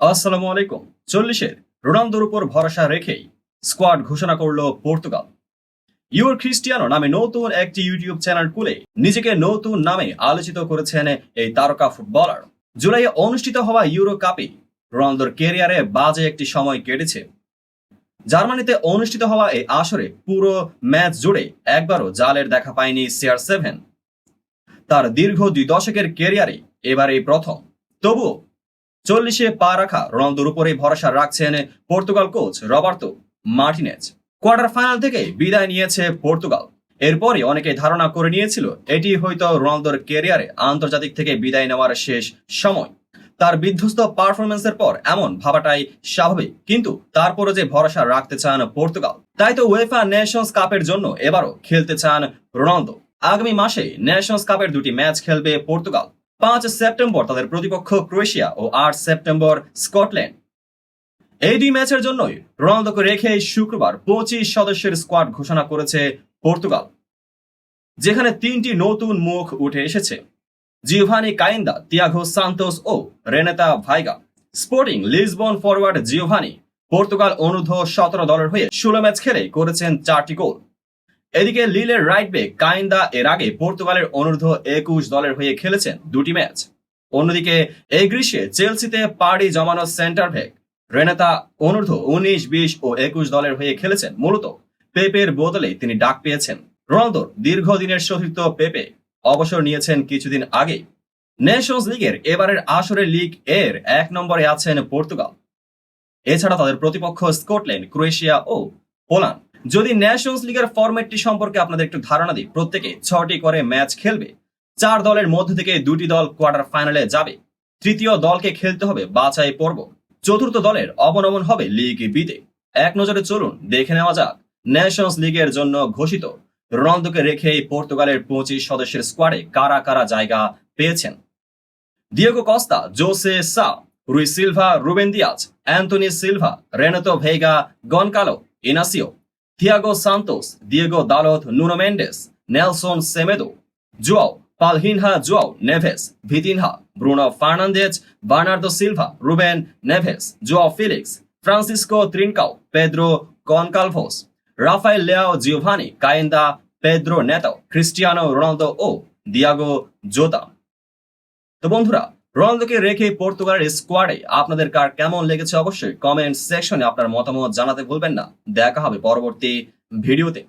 আসসালামু আলাইকুম। চল্লিশের রোনালদোর উপর ভরসা রেখেই স্কোয়াড ঘোষণা করল পর্তুগাল। ইউর খ্রিস্টিয়ানো নামে নতুন একটি ইউটিউব চ্যানেল খুলে নিজেকে নতুন নামে আলোচিত করেছেন এই তারকা ফুটবলার। জুলাইয়ে অনুষ্ঠিত হওয়া ইউরো কাপে রোনালদোর কেরিয়ারে বাজে একটি সময় কেটেছে। জার্মানিতে অনুষ্ঠিত হওয়া এই আসরে পুরো ম্যাচ জুড়ে একবারও জালের দেখা পায়নি সিআর সেভেন। তার দীর্ঘ দুই দশকের কেরিয়ারে এবার প্রথম। তবুও চল্লিশে পা রাখা রোনালদোর উপরে ভরসা রাখছেন Portugal coach Roberto Martinez. Quarter final থেকে বিদায় নিয়েছে পর্তুগাল। এরপরই অনেকে ধারণা করে নিয়েছিল এটি হয়তো রোনালদোর কেরিয়ারে আন্তর্জাতিক থেকে বিদায় নেওয়ার শেষ সময়। তার বিধ্বস্ত পারফরমেন্সের পর এমন ভাবাটাই স্বাভাবিক, কিন্তু তারপরে যে ভরসা রাখতে চান পর্তুগাল, তাই তো ওয়েফা নেশনস কাপের জন্য এবারও খেলতে চান রোনালদো। আগামী মাসে নেশনস কাপের দুটি ম্যাচ খেলবে পর্তুগাল। পাঁচ সেপ্টেম্বর তাদের প্রতিপক্ষ ক্রোয়েশিয়া ও আট সেপ্টেম্বর স্কটল্যান্ড। এই দুই ম্যাচের জন্যই রোনালদোকে রেখে শুক্রবার পঁচিশ সদস্যের স্কোয়াড ঘোষণা করেছে পর্তুগাল, যেখানে তিনটি নতুন মুখ উঠে এসেছে। জিওভানি কাইন্দা, তিয়াগো সান্তোস ও Renato Veiga. Sporting Lisbon forward Geovany Portugal অনূর্ধ্ব সতেরো দলের হয়ে ষোলো ম্যাচ খেলে করেছেন চারটি গোল। এদিকে লিলের রাইট ব্যাক কাইন্দা এর আগে পর্তুগালের অনূর্ধ্ব একুশ দলের হয়ে খেলেছেন দুটি ম্যাচ। অন্যদিকে এই গ্রীষ্মে চেলসিতে পাড়ি জমানো সেন্টার ব্যাক রেনেতা অনূর্ধ্ব উনিশ, বিশ ও একুশ দলের হয়ে খেলেছেন মূলত। পেপের বদলে তিনি ডাক পেয়েছেন। রোনালদোর দীর্ঘদিনের সতীর্থ পেপে অবসর নিয়েছেন কিছুদিন আগে। নেশনস লিগের এবারের আসরে লিগ এর এক নম্বরে আছেন পর্তুগাল। এছাড়া তাদের প্রতিপক্ষ স্কটল্যান্ড, ক্রোয়েশিয়া ও পোল্যান্ড। যদি ন্যাশনস লিগের ফরম্যাটটি সম্পর্কে আপনাদের একটু ধারণা দিই, প্রত্যেকে ছটি করে ম্যাচ খেলবে। চার দলের মধ্যে থেকে দুটি দল কোয়ার্টার ফাইনালে যাবে। তৃতীয় দলকে খেলতে হবে বাছাই পর্ব। চতুর্থ দলের অবনমন হবে লিগ বিতে এক নজরে চলুন, দেখে নেওয়া যাক। ন্যাশনস লিগের জন্য ঘোষিত। রোনালদোকে রেখে পর্তুগালের পঁচিশ সদস্যের স্কোয়াডে কারা কারা জায়গা পেয়েছেন? Diego Costa Jose Sa Rui Silva Ruben Dias Antonio Silva Renato Veiga Goncalo Inacio Tiago Santos Diogo Dalot Nuno Mendes Nelson Semedo Joao Palhinha Joao Neves Vitinha Bruno Fernandes Bernardo Silva Ruben Neves Joao Felix Francisco Trincao Pedro Goncalves Rafael Leao Geovany Quenda Pedro Neto Cristiano Ronaldo ও Diogo Jota তো বন্ধুরা রোনালদোকে রেখে পর্তুগালের স্কোয়াডে আপনাদের কার কেমন লেগেছে অবশ্যই comment সেকশনে আপনার মতামত জানাতে ভুলবেন না। দেখা হবে পরবর্তী ভিডিওতে।